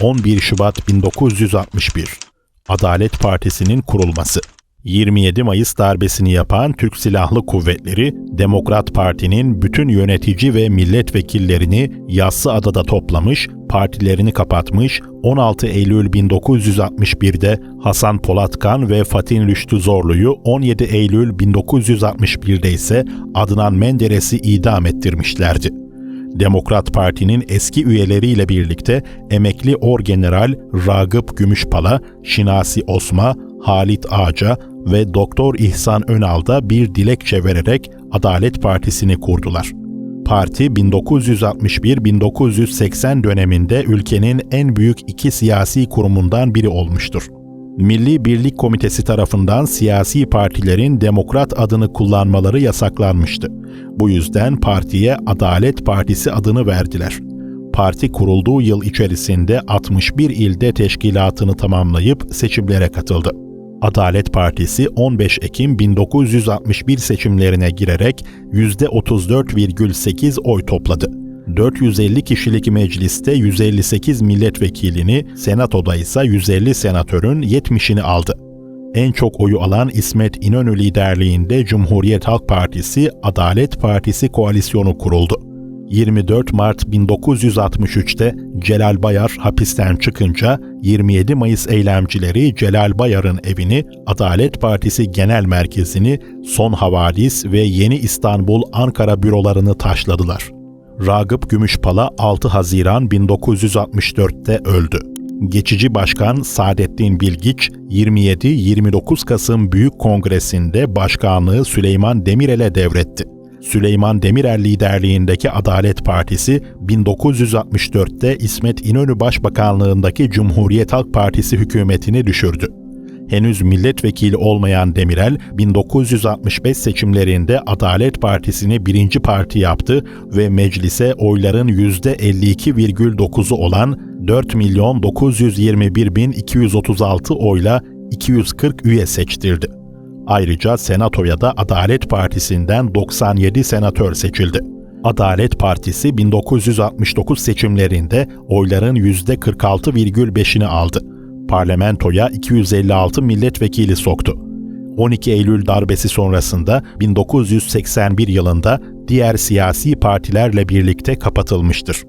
11 Şubat 1961 Adalet Partisi'nin kurulması 27 Mayıs darbesini yapan Türk Silahlı Kuvvetleri, Demokrat Parti'nin bütün yönetici ve milletvekillerini Yassıada'da toplamış, partilerini kapatmış, 16 Eylül 1961'de Hasan Polatkan ve Fatih Rüştü Zorlu'yu 17 Eylül 1961'de ise Adnan Menderes'i idam ettirmişlerdi. Demokrat Parti'nin eski üyeleriyle birlikte emekli Orgeneral Ragıp Gümüşpala, Şinasi Osma, Halit Ağaca ve Doktor İhsan Önal da bir dilekçe vererek Adalet Partisi'ni kurdular. Parti 1961-1980 döneminde ülkenin en büyük iki siyasi kurumundan biri olmuştur. Milli Birlik Komitesi tarafından siyasi partilerin demokrat adını kullanmaları yasaklanmıştı. Bu yüzden partiye Adalet Partisi adını verdiler. Parti kurulduğu yıl içerisinde 61 ilde teşkilatını tamamlayıp seçimlere katıldı. Adalet Partisi 15 Ekim 1961 seçimlerine girerek %34,8 oy topladı. 450 kişilik mecliste 158 milletvekilini, senatoda ise 150 senatörün 70'ini aldı. En çok oyu alan İsmet İnönü liderliğinde Cumhuriyet Halk Partisi, Adalet Partisi koalisyonu kuruldu. 24 Mart 1963'te Celal Bayar hapisten çıkınca 27 Mayıs eylemcileri Celal Bayar'ın evini, Adalet Partisi Genel Merkezini, Son Havadis ve Yeni İstanbul Ankara bürolarını taşladılar. Ragıp Gümüşpala 6 Haziran 1964'te öldü. Geçici Başkan Saadettin Bilgiç 27-29 Kasım Büyük Kongresi'nde başkanlığı Süleyman Demirel'e devretti. Süleyman Demirel liderliğindeki Adalet Partisi 1964'te İsmet İnönü Başbakanlığındaki Cumhuriyet Halk Partisi hükümetini düşürdü. Henüz milletvekili olmayan Demirel, 1965 seçimlerinde Adalet Partisi'ni birinci parti yaptı ve meclise oyların %52,9'u olan 4 milyon 921 bin 236 oyla 240 üye seçtirdi. Ayrıca Senato'ya da Adalet Partisi'nden 97 senatör seçildi. Adalet Partisi 1969 seçimlerinde oyların %46,5'ini aldı. Parlamentoya 256 milletvekili soktu. 12 Eylül darbesi sonrasında 1981 yılında diğer siyasi partilerle birlikte kapatılmıştır.